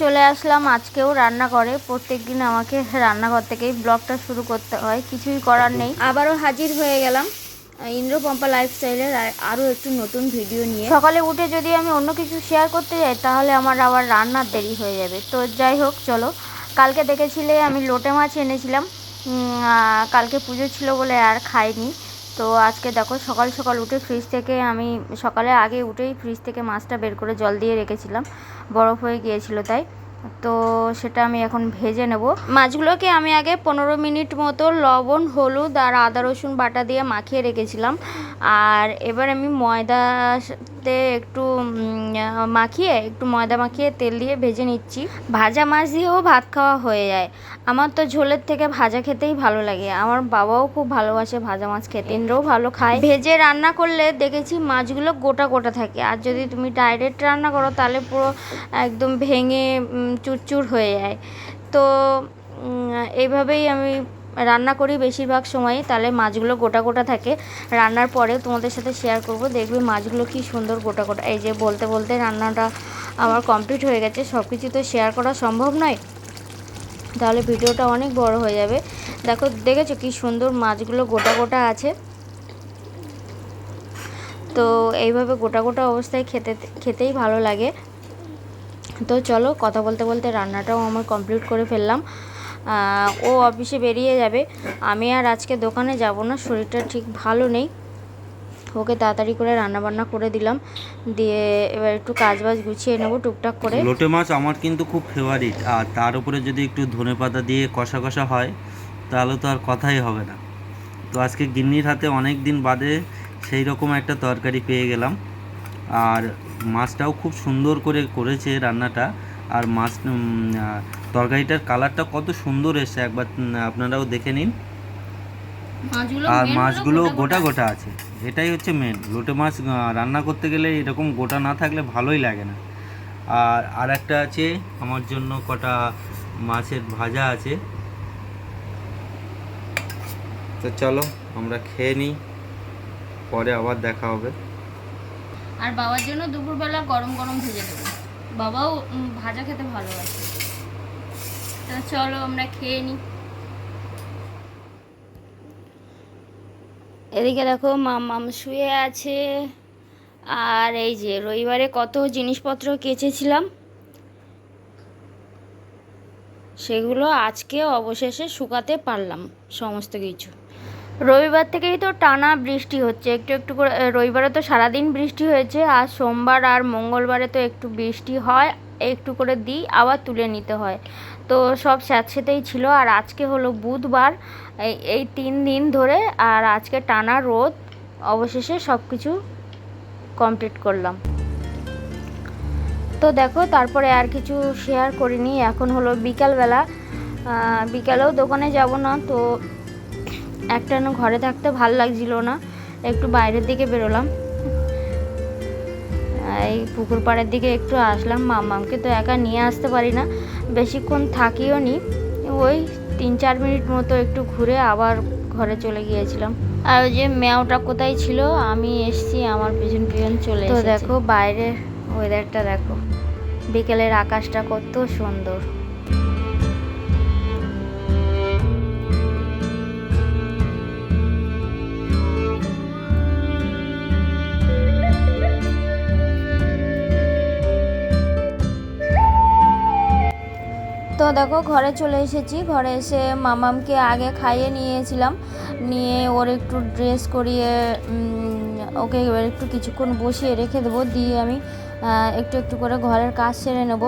চলে আসলাম আজকেও রান্না করে প্রত্যেক দিন আমাকে রান্নাঘর থেকেই ব্লগটা শুরু করতে হয় কিছুই করার নেই। আবারও হাজির হয়ে গেলাম ইন্দ্রপম্পা লাইফস্টাইলের আরও একটু নতুন ভিডিও নিয়ে। সকালে উঠে যদি আমি অন্য কিছু শেয়ার করতে যাই তাহলে আমার আবার রান্নার দেরি হয়ে যাবে। তো যাই হোক চলো। কালকে দেখেছিলে আমি লোটে মাছ এনেছিলাম। কালকে পুজো ছিল বলে আর খাইনি। তো আজকে দেখো সকাল সকাল উঠে ফ্রিজ থেকে আমি সকালে আগে উঠেই ফ্রিজ থেকে মাছটা বের করে জল দিয়ে রেখেছিলাম। বরফ হয়ে গিয়েছিল তাই। তো সেটা আমি এখন ভেজে নেব। মাছগুলোকে আমি আগে পনেরো মিনিট মতো লবণ, হলুদ আর আদা রসুন বাটা দিয়ে মাখিয়ে রেখেছিলাম। আর এবার আমি ময়দাতে একটু মাখিয়ে, একটু ময়দা মাখিয়ে তেল দিয়ে ভেজে নিচ্ছি। ভাজা মাছ দিয়েও ভাত খাওয়া হয়ে যায়। আমার তো ঝোলের থেকে ভাজা খেতেই ভালো লাগে। আমার বাবাও খুব ভালোবাসে ভাজা মাছ খেতে। ইন্দ্রও ভালো খায়। ভেজে রান্না করলে দেখেছি মাছগুলো গোটা গোটা থাকে। আর যদি তুমি ডাইরেক্ট রান্না করো, তাহলে পুরো একদম ভেঙে চুরচুর হয়ে যায়। তো এইভাবেই আমি রান্না করি বেশিরভাগ সময় তাহলে মাছগুলো গোটা গোটা থাকে। রান্নার পরেও তোমাদের সাথে শেয়ার করব, দেখবে মাছগুলো কি সুন্দর গোটা গোটা। এই যে বলতে বলতে রান্নাটা আমার কমপ্লিট হয়ে গেছে সব কিছু তো শেয়ার করা সম্ভব নয়। তাহলে ভিডিওটা অনেক বড় হয়ে যাবে। দেখো, দেখেছ কি সুন্দর মাছগুলো গোটা গোটা আছে? তো এইভাবে গোটা গোটা অবস্থায় খেতে, খেতেই ভালো লাগে। তো চলো, কথা বলতে বলতে রান্নাটাও আমার কমপ্লিট করে ফেললাম। ও অফিসে বেরিয়ে যাবে। আমি আর আজকে দোকানে যাব না, শরীরটা ঠিক ভালো নেই। ওকে তাড়াতাড়ি করে রান্না বান্না করে দিলাম। দিয়ে এবার একটু কাজ বাজ গুছিয়ে নেব টুকটাক করে। লোটে মাছ আমার কিন্তু খুব ফেভারিট আর তার উপরে যদি একটু ধনে পাতা দিয়ে কষা কষা হয়, তাহলে তো আর কথাই হবে না। তো আজকে গিন্নির হাতে অনেক দিন বাদে সেই রকম একটা তরকারি পেয়ে গেলাম। আর মাছটাও খুব সুন্দর করে করেছে রান্নাটা। আর মাছ তরকারিটার কালারটা কত সুন্দর এসছে একবার আপনারাও দেখে নিন। আর মাছগুলো গোটা গোটা আছে এটাই হচ্ছে মেন লোটে মাছ রান্না করতে গেলে এরকম গোটা না থাকলে ভালোই লাগে না। আর আর একটা আছে আমার জন্য কটা মাছের ভাজা আছে। তো চলো আমরা খেয়ে নিই পরে আবার দেখা হবে। আর বাবার জন্য দুপুরবেলা গরম গরম ভেজে দেবো। বাবাও ভাজা খেতে ভালোবাসে। চলো আমরা খেয়ে নিই এদিকে দেখো মামাম শুয়ে আছে। আর এই যে রবিবারে কত জিনিসপত্র কেচেছিলাম, সেগুলো আজকে অবশেষে শুকাতে পারলাম সমস্ত কিছু। রবিবার থেকেই তো টানা বৃষ্টি হচ্ছে, একটু একটু করে রবিবারে তো সারাদিন বৃষ্টি হয়েছে, আর সোমবার আর মঙ্গলবারে তো একটু বৃষ্টি হয়, একটু করে দিই, আবার তুলে নিতে হয়। তো সব স্যাঁতসেতেই ছিল আর আজকে হলো বুধবার। এই এই তিন দিন ধরে আর আজকে টানা রোদ, অবশেষে সব কিছু কমপ্লিট করলাম। তো দেখো, তারপরে আর কিছু শেয়ার করিনি। এখন হলো বিকালবেলা। বিকালেও দোকানে যাব না, তো একটা না ঘরে থাকতে ভালো লাগছিল না। একটু বাইরের দিকে বেরোলাম। এই পুকুর পাড়ের দিকে একটু আসলাম। মামামকে তো একা নিয়ে আসতে পারি না। বেশিক্ষণ থাকিও নি ওই তিন চার মিনিট মতো একটু ঘুরে আবার ঘরে চলে গিয়েছিলাম। আর ওই যে ম্যাওটা কোথায় ছিল? আমি এসছি আমার পিছন পিছন চলে তো দেখো বাইরের ওয়েদারটা দেখো। বিকেলের আকাশটা কত সুন্দর। তো দেখো, ঘরে চলে এসেছি। ঘরে এসে মামামকে আগে খাইয়ে নিয়েছিলাম। নিয়ে ওর একটু ড্রেস করিয়ে ওকে এবার একটু কিছুক্ষণ বসিয়ে রেখে দেবো। দিয়ে আমি একটু একটু করে ঘরের কাজ সেরে নেব।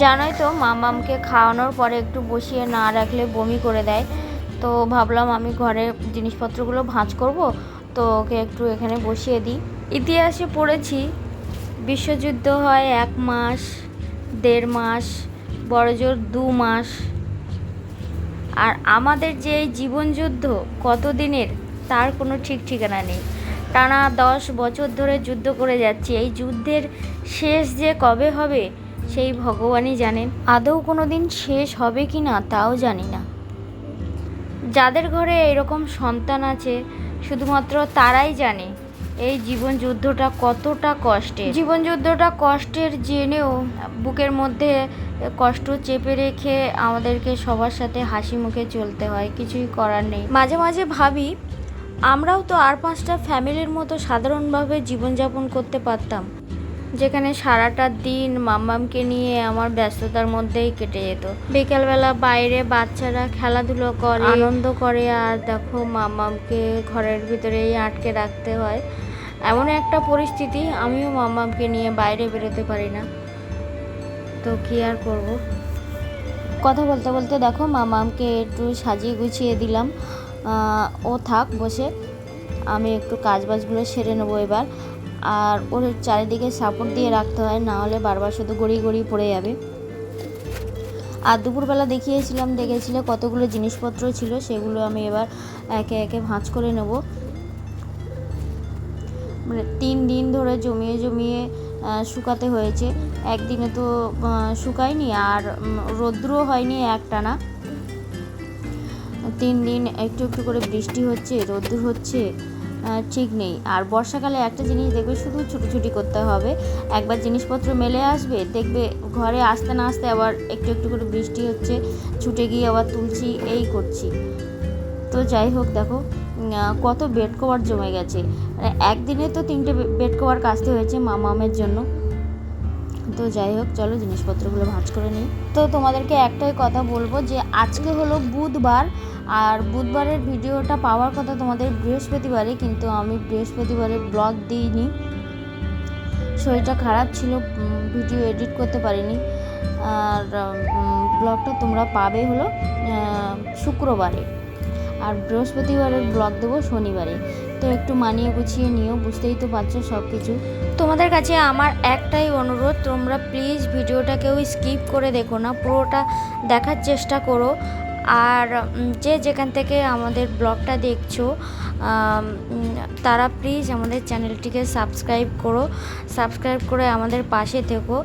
জানোই তো, মামামকে খাওয়ানোর পরে একটু বসিয়ে না রাখলে বমি করে দেয়। তো ভাবলাম আমি ঘরে জিনিসপত্রগুলো ভাঁজ করব। তো ওকে একটু এখানে বসিয়ে দিই। ইতিহাসে পড়েছি, বিশ্বযুদ্ধ হয় এক মাস, দেড় মাস। বড়জোর দু মাস। আর আমাদের যে এই জীবনযুদ্ধ কত দিনের তার কোনো ঠিক ঠিকানা নেই। টানা দশ বছর ধরে যুদ্ধ করে যাচ্ছি। এই যুদ্ধের শেষ যে কবে হবে, সেই ভগবানই জানেন। আদৌ কোনো দিন শেষ হবে কি না, তাও জানি না। যাদের ঘরে এরকম সন্তান আছে, শুধুমাত্র তারাই জানে এই জীবন যুদ্ধটা কতটা কষ্টের? জীবন যুদ্ধটা কষ্টের জেনেও বুকের মধ্যে কষ্ট চেপে রেখে আমাদেরকে সবার সাথে হাসি মুখে চলতে হয়, কিছুই করার নেই। মাঝে মাঝে ভাবি, আমরাও তো আর পাঁচটা ফ্যামিলির মতো সাধারণভাবে জীবনযাপন করতে পারতাম। যেখানে সারাটা দিন মাম্মামকে নিয়ে আমার ব্যস্ততার মধ্যেই কেটে যেত। বিকেলবেলা বাইরে বাচ্চারা খেলাধুলো করে, আনন্দ করে, আর দেখো মাম্মামকে ঘরের ভিতরেই আটকে রাখতে হয়। এমন একটা পরিস্থিতি আমিও মাম্মামকে নিয়ে বাইরে বেরোতে পারি না। তো কি আর করব? কথা বলতে বলতে দেখো মামামকে একটু সাজিয়ে গুছিয়ে দিলাম। ও থাক বসে, আমি একটু কাজ বাজগুলো সেরে নেব এবার। আর ওর চারিদিকে সাপোর্ট দিয়ে রাখতে হয়, না হলে বারবার শুধু গড়িয়ে গড়িয়ে পড়ে যাবে। আর দুপুরবেলা দেখিয়েছিলাম, দেখেছিলে কতগুলো জিনিসপত্র ছিল, সেগুলো আমি এবার একে একে ভাঁজ করে নেব। মানে তিন দিন ধরে জমিয়ে জমিয়ে শুকাতে হয়েছে। একদিনে তো শুকায়নি আর রৌদ্রও হয়নি একটানা। তিন দিন একটু একটু করে বৃষ্টি হচ্ছে রোদ্দুর হচ্ছে। ঠিক নেই। আর বর্ষাকালে একটা জিনিস দেখবে, শুধু ছুটোছুটি করতে হবে। একবার জিনিসপত্র মেলে আসবে, দেখবে ঘরে আসতে না আসতে আবার একটু একটু করে বৃষ্টি হচ্ছে, ছুটে গিয়ে আবার তুলছি, এই করছি। তো যাই হোক, দেখো কত বেড কভার জমে গেছে। মানে একদিনে তো তিনটে বেড কভার কাচতে হয়েছে মামামের জন্য। তো যাই হোক, চলো জিনিসপত্রগুলো ভাঁজ করে নিই। তো তোমাদেরকে একটাই কথা বলব যে, আজকে হলো বুধবার, আর বুধবারের ভিডিওটা পাওয়ার কথা তোমাদের বৃহস্পতিবারে কিন্তু আমি বৃহস্পতিবারে ব্লগ দিইনি। শরীরটা খারাপ ছিল ভিডিও এডিট করতে পারিনি। আর ব্লগটা তোমরা পাবে হলো শুক্রবারে। আর বৃহস্পতিবারের ব্লগ দেবো শনিবারে। তো একটু মানিয়ে গুছিয়ে নিও, বুঝতেই তো পারছ সব কিছু তোমাদের কাছে আমার একটাই অনুরোধ, তোমরা প্লিজ ভিডিওটা কেউ স্কিপ করে দেখো না, পুরোটা দেখার চেষ্টা করো। আর যে যেখান থেকে আমাদের ব্লগটা দেখছ তারা প্লিজ আমাদের চ্যানেলটিকে সাবস্ক্রাইব করো। সাবস্ক্রাইব করে আমাদের পাশে থেকো।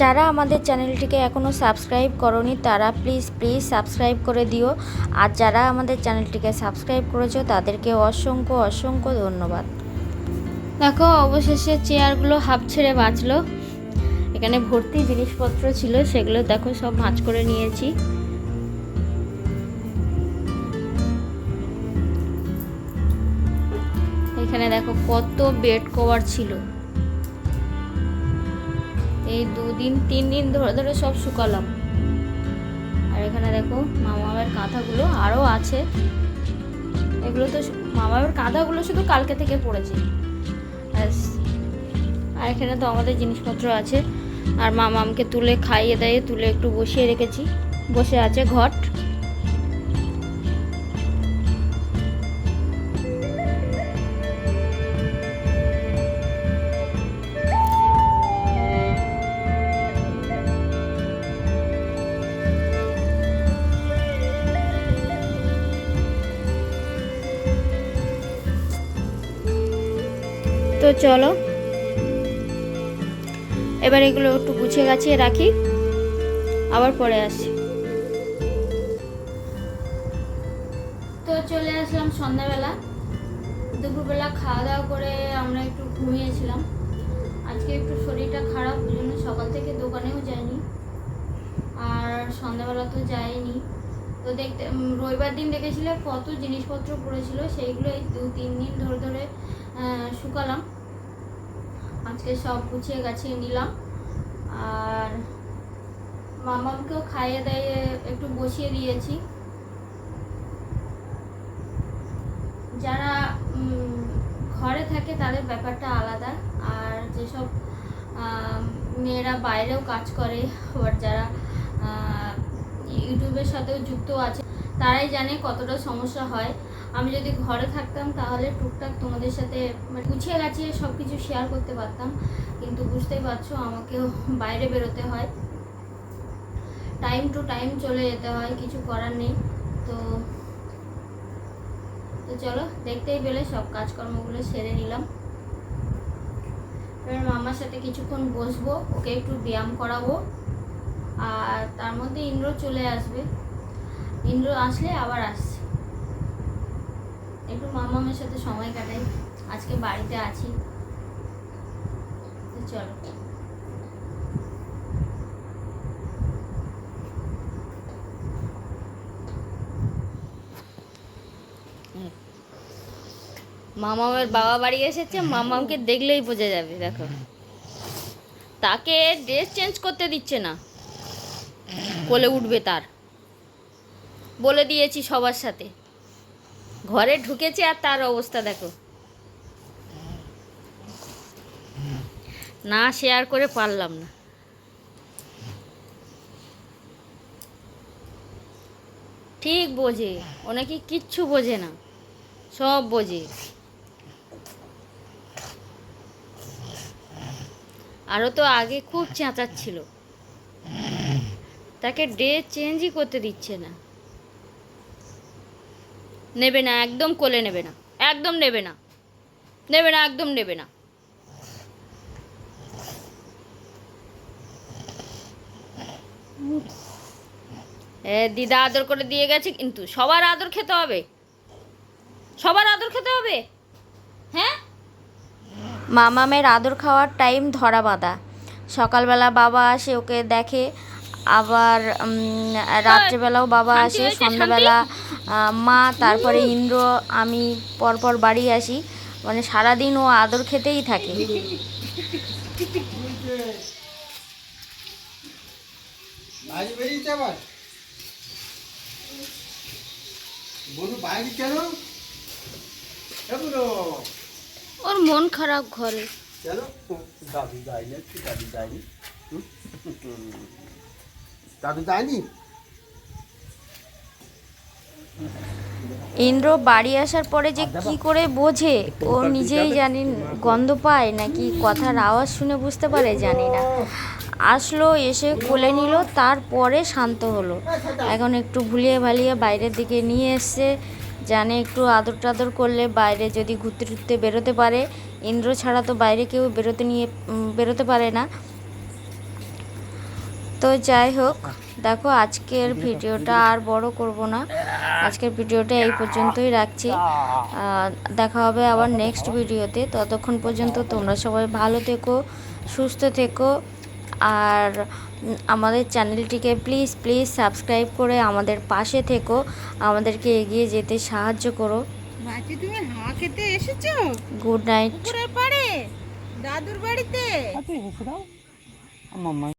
যারা আমাদের চ্যানেলটিকে এখনও সাবস্ক্রাইব করনি, তারা প্লিজ প্লিজ সাবস্ক্রাইব করে দিও। আর যারা আমাদের চ্যানেলটিকে সাবস্ক্রাইব করেছ, তাদেরকে অসংখ্য অসংখ্য ধন্যবাদ। দেখো, অবশেষে চেয়ারগুলো হাফ ছেড়ে বাঁচলো। এখানে ভর্তি জিনিসপত্র ছিল, সেগুলো দেখো সব ভাঁজ করে নিয়েছি। এখানে দেখো কত বেড কভার ছিল। এই দুদিন তিন দিন ধরে ধরে সব শুকালাম। আর এখানে দেখো মামাবের কাঁথাগুলো আরও আছে। এগুলো তো মামাবের কাঁথাগুলো শুধু কালকে থেকে পড়েছে। আর এখানে তো আমাদের জিনিসপত্র আছে। আর মামামকে তুলে খাইয়ে দাইয়ে তুলে একটু বসিয়ে রেখেছি। বসে আছে ঘট। তো চলো। এবার এগুলো একটু গুছিয়ে গাছিয়ে রাখি। আবার পরে আসি। তো চলে আসলাম সন্ধ্যাবেলা। দুপুরবেলা খাওয়া দাওয়া করে আমরা একটু ঘুমিয়েছিলাম। আজকে একটু শরীরটা খারাপ, ওই জন্য সকাল থেকে দোকানেও যাইনি। আর সন্ধ্যাবেলা তো যাইনি। তো দেখতে রবিবার দিন দেখেছিলে কত জিনিসপত্র পড়েছিল সেইগুলো এই দু তিন দিন ধরে ধরে শুকালাম। আজকে সব গুছিয়ে গাছিয়ে নিলাম। আর মামাকেও খাইয়ে দাইয়ে একটু বসিয়ে দিয়েছি। যারা ঘরে থাকে তাদের ব্যাপারটা আলাদা। আর যেসব মেয়েরা বাইরেও কাজ করে, আবার যারা ইউটিউবের সাথেও যুক্ত আছে, তারাই জানে কতটা সমস্যা হয়। আমি যদি ঘরে থাকতাম, তাহলে টুকটাক তোমাদের সাথে মানে গুছিয়ে গাছিয়ে সব কিছু শেয়ার করতে পারতাম। কিন্তু বুঝতেই পারছ, আমাকেও বাইরে বেরোতে হয়। টাইম টু টাইম চলে যেতে হয়, কিছু করার নেই। তো তো চলো, দেখতেই পেলে সব কাজকর্মগুলো সেরে নিলাম। এবার মামার সাথে কিছুক্ষণ বসবো, ওকে একটু ব্যায়াম করাবো। আর তার মধ্যে ইন্দ্র চলে আসবে। ইন্দ্র আসলে আবার আসছে। একটু মামামের সাথে সময় কাটাই। আজকে বাড়িতে আছি। চলো। মামামের বাবা বাড়ি এসেছে, মামামকে দেখলেই বোঝা যাবে, দেখো। তাকে ড্রেস চেঞ্জ করতে দিচ্ছে না। কোলে উঠবে তার। বলে দিয়েছি সবার সাথে। ঘরে ঢুকেছে আর তার অবস্থা দেখো। না শেয়ার করে পারলাম না। ঠিক বোঝে ও নাকি কিচ্ছু বোঝে না, সব বোঝে। আরও তো আগে খুব চেঁচাচ্ছিল। তাকে ডে চেঞ্জই করতে দিচ্ছে না। নেবে না, একদম কোলে নেবে না। একদম নেবে না। নেবে না, একদম নেবে না। দিদা আদর করে দিয়ে গেছে কিন্তু সবার আদর খেতে হবে। সবার আদর খেতে হবে? হ্যাঁ? মামামের আদর খাওয়ার টাইম ধরা বাঁধা। সকালবেলা বাবা আসে, ওকে দেখে আবার রাত্রেবেলাও বাবা আসে সন্ধ্যাবেলা মা তারপরে ইন্দ্র আমি পরপর বাড়ি আসি। মানে সারাদিন ও আদর খেতেই থাকে। ওর মন খারাপ ঘরে। কেন? দাদু যায়নি দাদু যায়নি? দাদু যায়নি? ইন্দ্র বাড়ি আসার পরে যে কি করে বোঝে ও নিজেই জানি গন্ধ পায় নাকি কথার আওয়াজ শুনে বুঝতে পারে জানি না। আসলো এসে কোলে নিল তারপরে শান্ত হলো। এখন একটু ভুলিয়ে ভালিয়ে বাইরের দিকে নিয়ে এসছে। জানে একটু আদর টাদর করলে বাইরে যদি ঘুরতে টুরতে বেরোতে পারে। ইন্দ্র ছাড়া তো বাইরে কেউ বেরোতে নিয়ে বেরোতে পারে না। তো যাই হোক দেখো আজকের ভিডিওটা আর বড় করব না। আজকের ভিডিওটা এই পর্যন্তই রাখছি। দেখা হবে আবার নেক্সট ভিডিওতে। ততক্ষণ পর্যন্ত তোমরা সবাই ভালো থেকো সুস্থ থেকো। আর আমাদের চ্যানেলটিকে প্লিজ প্লিজ সাবস্ক্রাইব করে আমাদের পাশে থেকো। আমাদেরকে এগিয়ে যেতে সাহায্য করো। মাছি তুমি হাওয়া খেতে এসেছ? গুড নাইট পুকুরের পাড়ে দাদুর বাড়িতে। মাম্মা